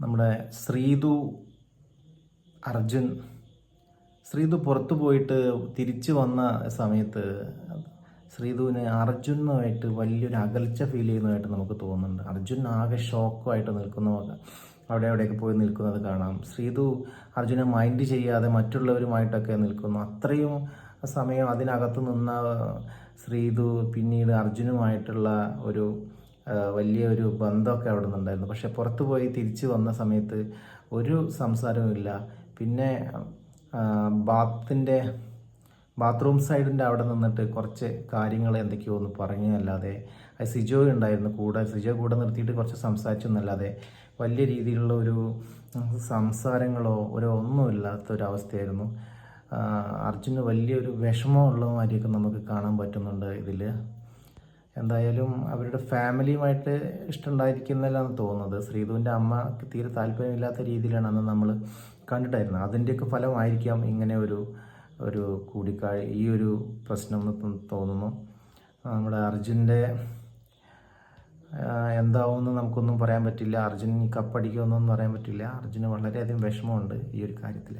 നമ്മുടെ ശ്രീതു അർജുൻ. ശ്രീതു പുറത്തു പോയിട്ട് തിരിച്ചു വന്ന സമയത്ത് ശ്രീതുവിന് അർജുനുമായിട്ട് വലിയൊരു അകൽച്ച ഫീൽ ചെയ്യുന്നതായിട്ട് നമുക്ക് തോന്നുന്നുണ്ട്. അർജുൻ ആകെ ഷോക്കുമായിട്ട് നിൽക്കുന്ന അവിടെ അവിടെയൊക്കെ പോയി നിൽക്കുന്നത് കാണാം. ശ്രീതു അർജുനെ മൈൻഡ് ചെയ്യാതെ മറ്റുള്ളവരുമായിട്ടൊക്കെ നിൽക്കുന്നു. അത്രയും സമയം അതിനകത്ത് നിന്ന ശ്രീതു പിന്നീട് അർജുനുമായിട്ടുള്ള ഒരു വലിയൊരു ബന്ധമൊക്കെ അവിടെ നിന്നുണ്ടായിരുന്നു പക്ഷെ പുറത്തു പോയി തിരിച്ചു വന്ന സമയത്ത് ഒരു സംസാരവുമില്ല പിന്നെ ബാത്തിന്റെ ബാത്റൂം സൈഡിന്റെ അവിടെ നിന്നിട്ട് കുറച്ച് കാര്യങ്ങൾ എന്തൊക്കെയോ ഒന്ന് പറഞ്ഞു അല്ലാതെ അത് സിജോ ഉണ്ടായിരുന്നു കൂടെ സിജോ കൂടെ നിർത്തിയിട്ട് കുറച്ച് സംസാരിച്ചു എന്നല്ലാതെ വലിയ രീതിയിലുള്ള ഒരു സംസാരങ്ങളോ ഒരു ഒന്നുമില്ലാത്ത ഒരു അവസ്ഥയായിരുന്നു ആ, അർജുന് വലിയൊരു വിഷമമുള്ള മാതിരിയൊക്കെ നമുക്ക് കാണാൻ പറ്റുന്നുണ്ട് ഇതിൽ എന്തായാലും അവരുടെ ഫാമിലിയുമായിട്ട് ഇഷ്ടമുണ്ടായിരിക്കുന്നില്ലെന്ന് തോന്നുന്നത്. ശ്രീധുവിന്റെ അമ്മയ്ക്ക് തീരെ താല്പര്യമില്ലാത്ത രീതിയിലാണ് അന്ന് നമ്മൾ കണ്ടിട്ടായിരുന്നത്. അതിന്റെയൊക്കെ ഫലമായിരിക്കാം ഇങ്ങനെ ഒരു ഒരു കൂടിക്കാഴ് ഈ ഒരു പ്രശ്നം എന്ന് തോന്നുന്നു. നമ്മുടെ അർജുന്റെ എന്താവുമെന്ന് നമുക്കൊന്നും പറയാൻ പറ്റില്ല. അർജുൻ കപ്പടിക്കുമെന്നൊന്നും പറയാൻ പറ്റില്ല. അർജുന് വളരെയധികം വിഷമമുണ്ട് ഈ ഒരു കാര്യത്തിൽ